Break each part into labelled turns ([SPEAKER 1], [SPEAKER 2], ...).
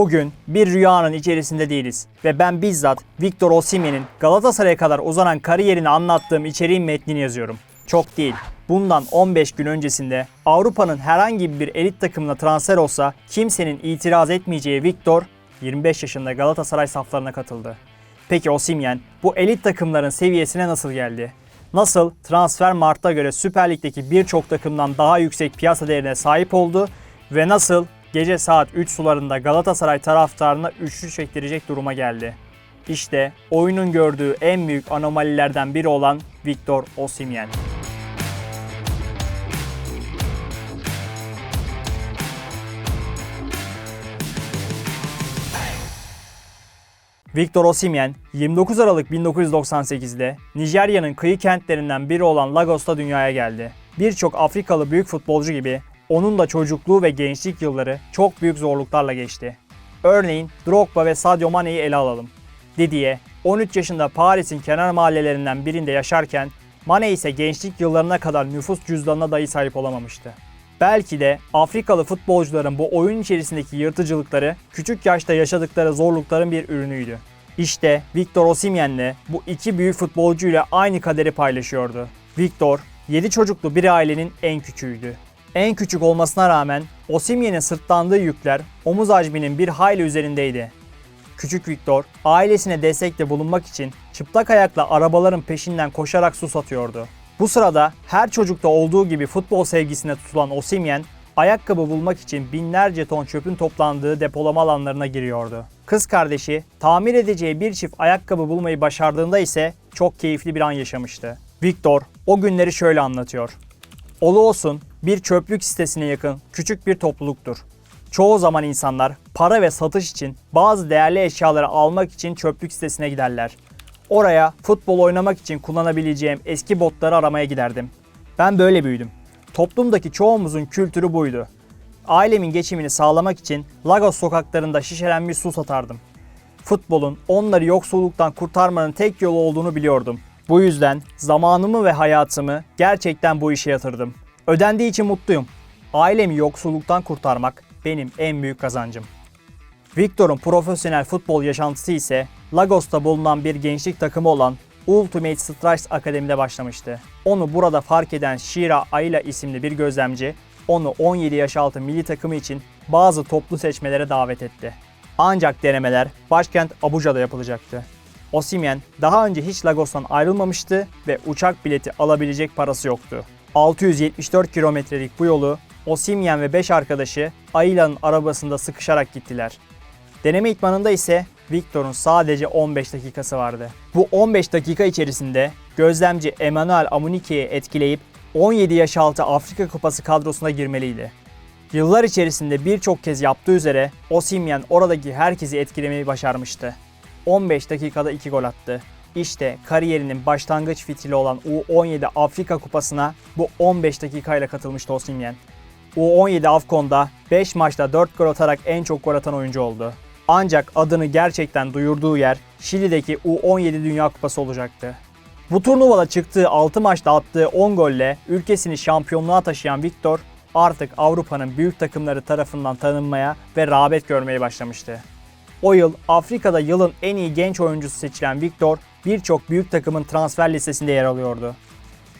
[SPEAKER 1] Bugün bir rüyanın içerisinde değiliz ve ben bizzat Victor Osimhen'in Galatasaray'a kadar uzanan kariyerini anlattığım içeriğin metnini yazıyorum. Çok değil. Bundan 15 gün öncesinde Avrupa'nın herhangi bir elit takımına transfer olsa kimsenin itiraz etmeyeceği Victor 25 yaşında Galatasaray saflarına katıldı. Peki Osimhen bu elit takımların seviyesine nasıl geldi? Nasıl transfer Mart'a göre Süper Lig'deki birçok takımdan daha yüksek piyasa değerine sahip oldu ve nasıl gece saat 3 sularında Galatasaray taraftarına üçlü çektirecek duruma geldi? İşte oyunun gördüğü en büyük anomalilerden biri olan Victor Osimhen. Victor Osimhen 29 Aralık 1998'de Nijerya'nın kıyı kentlerinden biri olan Lagos'ta dünyaya geldi. Birçok Afrikalı büyük futbolcu gibi onun da çocukluğu ve gençlik yılları çok büyük zorluklarla geçti. Örneğin Drogba ve Sadio Mane'yi ele alalım. Didier 13 yaşında Paris'in kenar mahallelerinden birinde yaşarken Mane ise gençlik yıllarına kadar nüfus cüzdanına dahi sahip olamamıştı. Belki de Afrikalı futbolcuların bu oyun içerisindeki yırtıcılıkları küçük yaşta yaşadıkları zorlukların bir ürünüydü. İşte Victor Osimhen'le bu iki büyük futbolcuyla aynı kaderi paylaşıyordu. Victor, 7 çocuklu bir ailenin en küçüğüydü. En küçük olmasına rağmen Osimhen'in sırtlandığı yükler omuz hacminin bir hayli üzerindeydi. Küçük Victor ailesine destekte bulunmak için çıplak ayakla arabaların peşinden koşarak su satıyordu. Bu sırada her çocukta olduğu gibi futbol sevgisine tutulan Osimhen, ayakkabı bulmak için binlerce ton çöpün toplandığı depolama alanlarına giriyordu. Kız kardeşi tamir edeceği bir çift ayakkabı bulmayı başardığında ise çok keyifli bir an yaşamıştı. Victor o günleri şöyle anlatıyor. Olu olsun bir çöplük sitesine yakın küçük bir topluluktur. Çoğu zaman insanlar para ve satış için bazı değerli eşyaları almak için çöplük sitesine giderler. Oraya futbol oynamak için kullanabileceğim eski botları aramaya giderdim. Ben böyle büyüdüm. Toplumdaki çoğumuzun kültürü buydu. Ailemin geçimini sağlamak için Lagos sokaklarında şişelenmiş su satardım. Futbolun onları yoksulluktan kurtarmanın tek yolu olduğunu biliyordum. Bu yüzden zamanımı ve hayatımı gerçekten bu işe yatırdım. Ödendiği için mutluyum. Ailemi yoksulluktan kurtarmak benim en büyük kazancım. Victor'un profesyonel futbol yaşantısı ise Lagos'ta bulunan bir gençlik takımı olan Ultimate Strikes Akademi'de başlamıştı. Onu burada fark eden Shira Ayla isimli bir gözlemci, onu 17 yaş altı milli takımı için bazı toplu seçmelere davet etti. Ancak denemeler başkent Abuja'da yapılacaktı. Osimhen daha önce hiç Lagos'tan ayrılmamıştı ve uçak bileti alabilecek parası yoktu. 674 kilometrelik bu yolu Osimhen ve 5 arkadaşı Ayla'nın arabasında sıkışarak gittiler. Deneme itmanında ise Victor'un sadece 15 dakikası vardı. Bu 15 dakika içerisinde gözlemci Emmanuel Amunike'yi etkileyip 17 yaş altı Afrika Kupası kadrosuna girmeliydi. Yıllar içerisinde birçok kez yaptığı üzere Osimhen oradaki herkesi etkilemeyi başarmıştı. 15 dakikada 2 gol attı. İşte kariyerinin başlangıç fitili olan U17 Afrika Kupası'na bu 15 dakikayla katılmıştı Osimhen. U17 Afcon'da 5 maçta 4 gol atarak en çok gol atan oyuncu oldu. Ancak adını gerçekten duyurduğu yer Şili'deki U17 Dünya Kupası olacaktı. Bu turnuvada çıktığı 6 maçta attığı 10 golle ülkesini şampiyonluğa taşıyan Victor artık Avrupa'nın büyük takımları tarafından tanınmaya ve rağbet görmeye başlamıştı. O yıl Afrika'da yılın en iyi genç oyuncusu seçilen Victor birçok büyük takımın transfer listesinde yer alıyordu.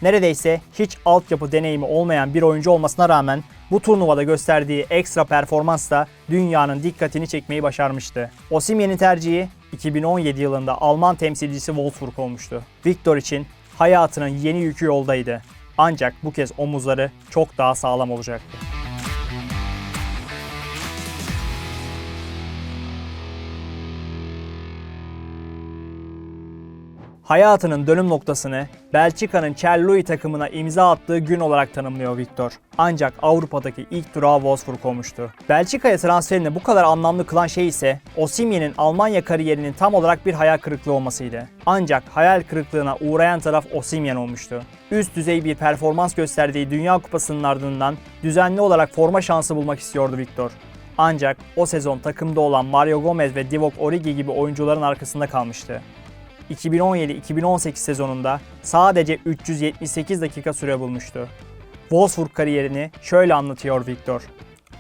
[SPEAKER 1] Neredeyse hiç altyapı deneyimi olmayan bir oyuncu olmasına rağmen bu turnuvada gösterdiği ekstra performansla dünyanın dikkatini çekmeyi başarmıştı. Osimhen'in tercihi 2017 yılında Alman temsilcisi Wolfsburg olmuştu. Victor için hayatının yeni yükü yoldaydı. Ancak bu kez omuzları çok daha sağlam olacaktı. Hayatının dönüm noktasını Belçika'nın Charleroi takımına imza attığı gün olarak tanımlıyor Victor. Ancak Avrupa'daki ilk durağı Wolfsburg olmuştu. Belçika'ya transferini bu kadar anlamlı kılan şey ise Osimhen'in Almanya kariyerinin tam olarak bir hayal kırıklığı olmasıydı. Ancak hayal kırıklığına uğrayan taraf Osimhen olmuştu. Üst düzey bir performans gösterdiği Dünya Kupası'nın ardından düzenli olarak forma şansı bulmak istiyordu Victor. Ancak o sezon takımda olan Mario Gomez ve Divock Origi gibi oyuncuların arkasında kalmıştı. 2017-2018 sezonunda sadece 378 dakika süre bulmuştu. Wolfsburg kariyerini şöyle anlatıyor Victor.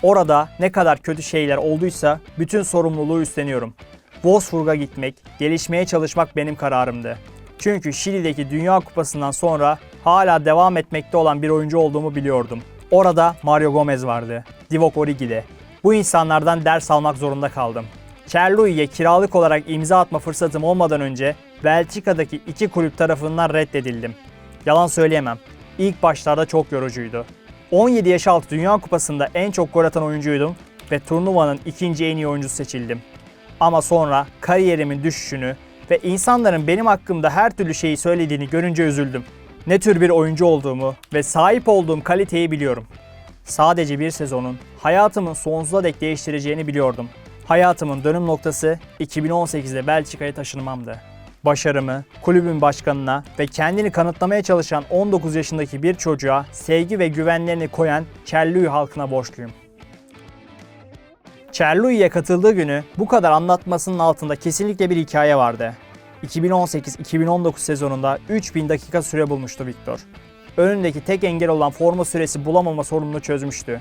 [SPEAKER 1] Orada ne kadar kötü şeyler olduysa bütün sorumluluğu üstleniyorum. Wolfsburg'a gitmek, gelişmeye çalışmak benim kararımdı. Çünkü Şili'deki Dünya Kupası'ndan sonra hala devam etmekte olan bir oyuncu olduğumu biliyordum. Orada Mario Gomez vardı, Divock Origi de. Bu insanlardan ders almak zorunda kaldım. Çerlui'ye kiralık olarak imza atma fırsatım olmadan önce Belçika'daki iki kulüp tarafından reddedildim. Yalan söyleyemem. İlk başlarda çok yorucuydu. 17 yaş altı Dünya Kupası'nda en çok gol atan oyuncuydum ve turnuvanın ikinci en iyi oyuncusu seçildim. Ama sonra kariyerimin düşüşünü ve insanların benim hakkımda her türlü şeyi söylediğini görünce üzüldüm. Ne tür bir oyuncu olduğumu ve sahip olduğum kaliteyi biliyorum. Sadece bir sezonun hayatımın sonsuza dek değiştireceğini biliyordum. Hayatımın dönüm noktası 2018'de Belçika'ya taşınmamdı. Başarımı kulübün başkanına ve kendini kanıtlamaya çalışan 19 yaşındaki bir çocuğa sevgi ve güvenlerini koyan Çerluy halkına borçluyum. Çerlui'ye katıldığı günü bu kadar anlatmasının altında kesinlikle bir hikaye vardı. 2018-2019 sezonunda 3000 dakika süre bulmuştu Victor. Önündeki tek engel olan forma süresi bulamama sorununu çözmüştü.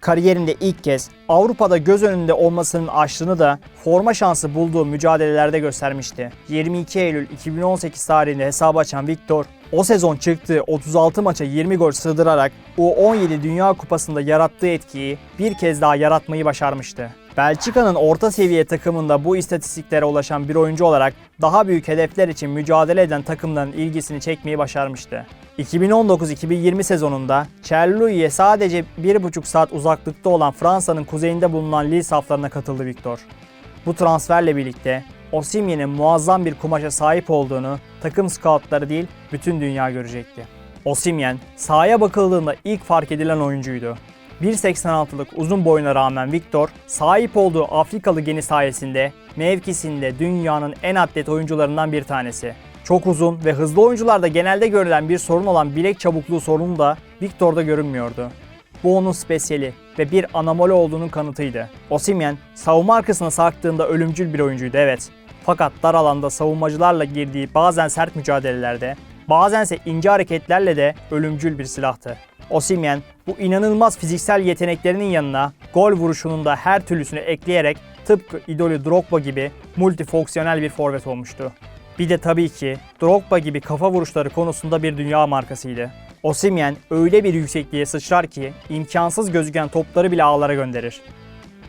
[SPEAKER 1] Kariyerinde ilk kez Avrupa'da göz önünde olmasının aşlığını da forma şansı bulduğu mücadelelerde göstermişti. 22 Eylül 2018 tarihinde hesabı açan Victor, o sezon çıktığı 36 maça 20 gol sığdırarak U17 Dünya Kupası'nda yarattığı etkiyi bir kez daha yaratmayı başarmıştı. Belçika'nın orta seviye takımında bu istatistiklere ulaşan bir oyuncu olarak daha büyük hedefler için mücadele eden takımların ilgisini çekmeyi başarmıştı. 2019-2020 sezonunda Cherloui'ye sadece 1,5 saat uzaklıkta olan Fransa'nın kuzeyinde bulunan Lille saflarına katıldı Victor. Bu transferle birlikte Osimhen'in muazzam bir kumaşa sahip olduğunu takım scoutları değil bütün dünya görecekti. Osimhen sahaya bakıldığında ilk fark edilen oyuncuydu. 1.86'lık uzun boyuna rağmen Victor, sahip olduğu Afrikalı geni sayesinde mevkisinde dünyanın en atlet oyuncularından bir tanesi. Çok uzun ve hızlı oyuncularda genelde görülen bir sorun olan bilek çabukluğu sorunu da Victor'da görünmüyordu. Bu onun spesiyeli ve bir anomali olduğunun kanıtıydı. Osimhen savunma arkasına sarktığında ölümcül bir oyuncuydu evet. Fakat dar alanda savunmacılarla girdiği bazen sert mücadelelerde, bazense ince hareketlerle de ölümcül bir silahtı. Osimhen bu inanılmaz fiziksel yeteneklerinin yanına gol vuruşunun da her türlüsünü ekleyerek tıpkı idolü Drogba gibi multifonksiyonel bir forvet olmuştu. Bir de tabii ki Drogba gibi kafa vuruşları konusunda bir dünya markasıydı. Osimhen öyle bir yüksekliğe sıçrar ki imkansız gözüken topları bile ağlara gönderir.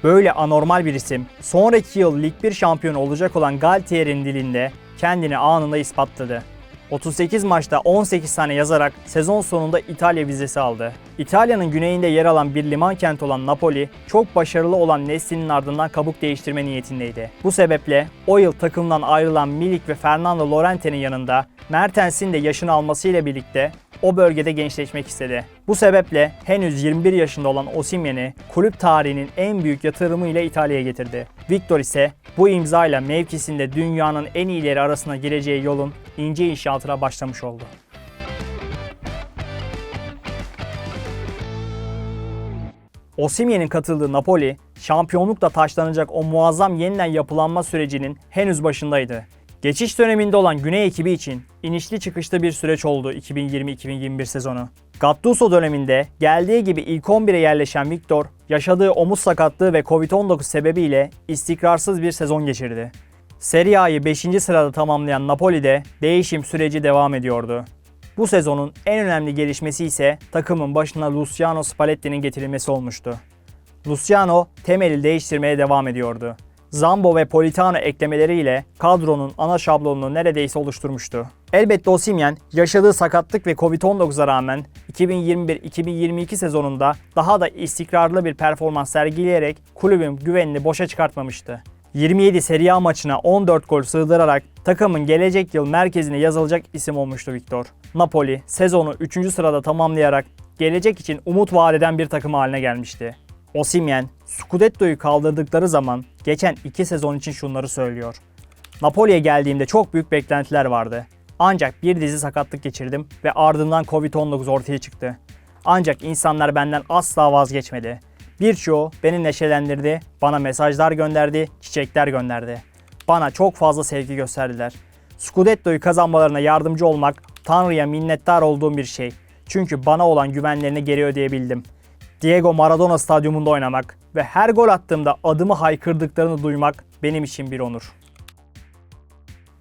[SPEAKER 1] Böyle anormal bir isim sonraki yıl Lig 1 şampiyonu olacak olan Galtier'in dilinde kendini anında ispatladı. 38 maçta 18 tane yazarak sezon sonunda İtalya vizesi aldı. İtalya'nın güneyinde yer alan bir liman kenti olan Napoli, çok başarılı olan Nesti'nin ardından kabuk değiştirme niyetindeydi. Bu sebeple o yıl takımdan ayrılan Milik ve Fernando Llorente'nin yanında Mertens'in de yaşını almasıyla birlikte o bölgede gençleşmek istedi. Bu sebeple henüz 21 yaşında olan Osimhen'i kulüp tarihinin en büyük yatırımı ile İtalya'ya getirdi. Victor ise bu imzayla mevkisinde dünyanın en iyileri arasına gireceği yolun ince inşaatına başlamış oldu. Osimhen'in katıldığı Napoli, şampiyonlukla taşlanacak o muazzam yeniden yapılanma sürecinin henüz başındaydı. Geçiş döneminde olan Güney ekibi için inişli çıkışlı bir süreç oldu 2020-2021 sezonu. Gattuso döneminde geldiği gibi ilk 11'e yerleşen Victor, yaşadığı omuz sakatlığı ve Covid-19 sebebiyle istikrarsız bir sezon geçirdi. Serie A'yı 5. sırada tamamlayan Napoli'de değişim süreci devam ediyordu. Bu sezonun en önemli gelişmesi ise takımın başına Luciano Spalletti'nin getirilmesi olmuştu. Luciano temeli değiştirmeye devam ediyordu. Zambo ve Politano eklemeleriyle kadronun ana şablonunu neredeyse oluşturmuştu. Elbette Osimhen yaşadığı sakatlık ve Covid-19'a rağmen 2021-2022 sezonunda daha da istikrarlı bir performans sergileyerek kulübün güvenini boşa çıkartmamıştı. 27 Serie A maçına 14 gol sığdırarak takımın gelecek yıl merkezine yazılacak isim olmuştu Victor. Napoli sezonu 3. sırada tamamlayarak gelecek için umut vaat eden bir takım haline gelmişti. Osimhen, Scudetto'yu kaldırdıkları zaman geçen iki sezon için şunları söylüyor. Napoli'ye geldiğimde çok büyük beklentiler vardı. Ancak bir dizi sakatlık geçirdim ve ardından Covid-19 ortaya çıktı. Ancak insanlar benden asla vazgeçmedi. Birçoğu beni neşelendirdi, bana mesajlar gönderdi, çiçekler gönderdi. Bana çok fazla sevgi gösterdiler. Scudetto'yu kazanmalarına yardımcı olmak Tanrı'ya minnettar olduğum bir şey. Çünkü bana olan güvenlerini geri ödeyebildim. Diego Maradona stadyumunda oynamak ve her gol attığımda adımı haykırdıklarını duymak benim için bir onur.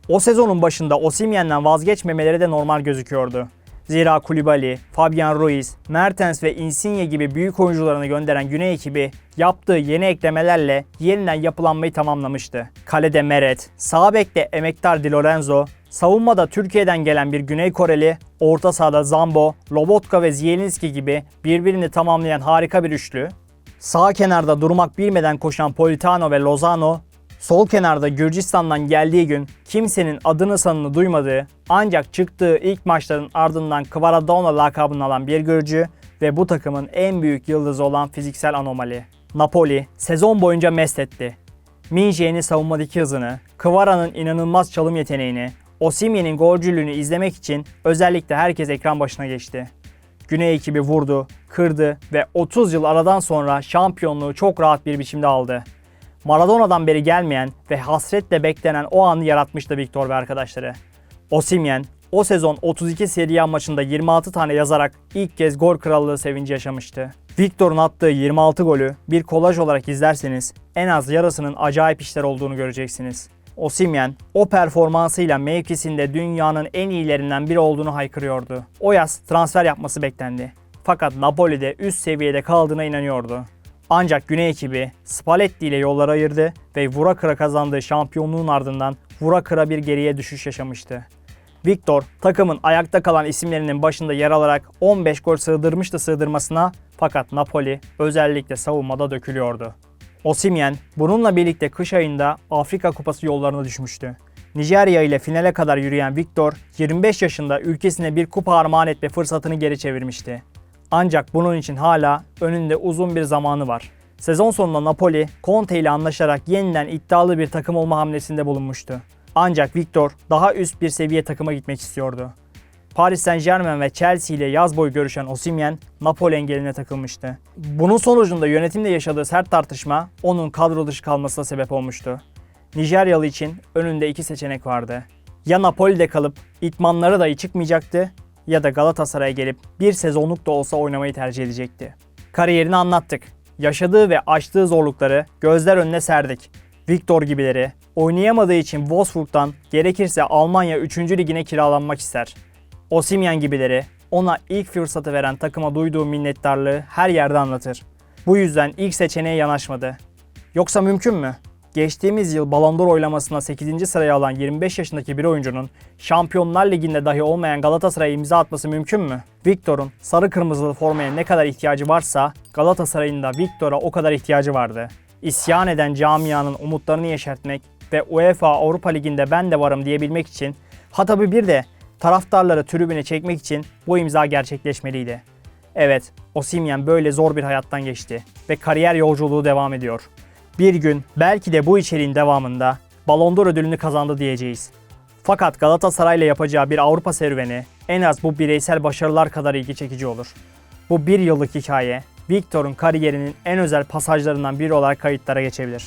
[SPEAKER 1] O sezonun başında Osimhen'den vazgeçmemeleri de normal gözüküyordu. Zira Koulibaly, Fabian Ruiz, Mertens ve Insigne gibi büyük oyuncularını gönderen Güney ekibi yaptığı yeni eklemelerle yeniden yapılanmayı tamamlamıştı. Kalede Meret, sağ bekte emektar Di Lorenzo, savunmada Türkiye'den gelen bir Güney Koreli, orta sahada Zambo, Lobotka ve Zielinski gibi birbirini tamamlayan harika bir üçlü, Sağ kenarda durmak bilmeden koşan Politano ve Lozano, sol kenarda Gürcistan'dan geldiği gün kimsenin adını sanını duymadığı ancak çıktığı ilk maçların ardından Kvaradona lakabını alan bir Gürcü ve bu takımın en büyük yıldızı olan fiziksel anomali. Napoli sezon boyunca mest etti. Minje'nin savunmadaki hızını, Kvara'nın inanılmaz çalım yeteneğini, Osimhen'in golcülüğünü izlemek için özellikle herkes ekran başına geçti. Güney ekibi vurdu, kırdı ve 30 yıl aradan sonra şampiyonluğu çok rahat bir biçimde aldı. Maradona'dan beri gelmeyen ve hasretle beklenen o anı yaratmıştı Victor ve arkadaşları. Osimhen o sezon 32 Serie A maçında 26 tane yazarak ilk kez gol krallığı sevinci yaşamıştı. Victor'un attığı 26 golü bir kolaj olarak izlerseniz en az yarısının acayip işler olduğunu göreceksiniz. Osimhen o performansıyla mevkisinde dünyanın en iyilerinden biri olduğunu haykırıyordu. O yaz transfer yapması beklendi. Fakat Napoli'de üst seviyede kaldığına inanıyordu. Ancak Güney ekibi Spalletti ile yolları ayırdı ve vura kıra kazandığı şampiyonluğun ardından vura kıra bir geriye düşüş yaşamıştı. Victor takımın ayakta kalan isimlerinin başında yer alarak 15 gol sığdırmıştı sığdırmasına fakat Napoli özellikle savunmada dökülüyordu. Osimhen bununla birlikte kış ayında Afrika Kupası yollarına düşmüştü. Nijerya ile finale kadar yürüyen Victor 25 yaşında ülkesine bir kupa armağan etme fırsatını geri çevirmişti. Ancak bunun için hala önünde uzun bir zamanı var. Sezon sonunda Napoli, Conte ile anlaşarak yeniden iddialı bir takım olma hamlesinde bulunmuştu. Ancak Victor daha üst bir seviye takıma gitmek istiyordu. Paris Saint Germain ve Chelsea ile yaz boyu görüşen Osimhen, Napoli engeline takılmıştı. Bunun sonucunda yönetimle yaşadığı sert tartışma onun kadro dışı kalmasına sebep olmuştu. Nijeryalı için önünde iki seçenek vardı. Ya Napoli'de kalıp itmanları dahi çıkmayacaktı ya da Galatasaray'a gelip bir sezonluk da olsa oynamayı tercih edecekti. Kariyerini anlattık. Yaşadığı ve aştığı zorlukları gözler önüne serdik. Victor gibileri oynayamadığı için Wolfsburg'dan gerekirse Almanya 3. ligine kiralanmak ister. Osimhen gibileri ona ilk fırsatı veren takıma duyduğu minnettarlığı her yerde anlatır. Bu yüzden ilk seçeneğe yanaşmadı. Yoksa mümkün mü? Geçtiğimiz yıl Ballon d'Or oylamasına 8. sıraya alan 25 yaşındaki bir oyuncunun Şampiyonlar Ligi'nde dahi olmayan Galatasaray'a imza atması mümkün mü? Victor'un sarı kırmızılı formaya ne kadar ihtiyacı varsa Galatasaray'ın da Victor'a o kadar ihtiyacı vardı. İsyan eden camianın umutlarını yeşertmek ve UEFA Avrupa Ligi'nde ben de varım diyebilmek için ha tabi bir de taraftarları tribüne çekmek için bu imza gerçekleşmeliydi. Evet, Osimhen böyle zor bir hayattan geçti ve kariyer yolculuğu devam ediyor. Bir gün belki de bu içeriğin devamında Ballon d'Or ödülünü kazandı diyeceğiz. Fakat Galatasaray'la yapacağı bir Avrupa serüveni en az bu bireysel başarılar kadar ilgi çekici olur. Bu bir yıllık hikaye Victor'un kariyerinin en özel pasajlarından biri olarak kayıtlara geçebilir.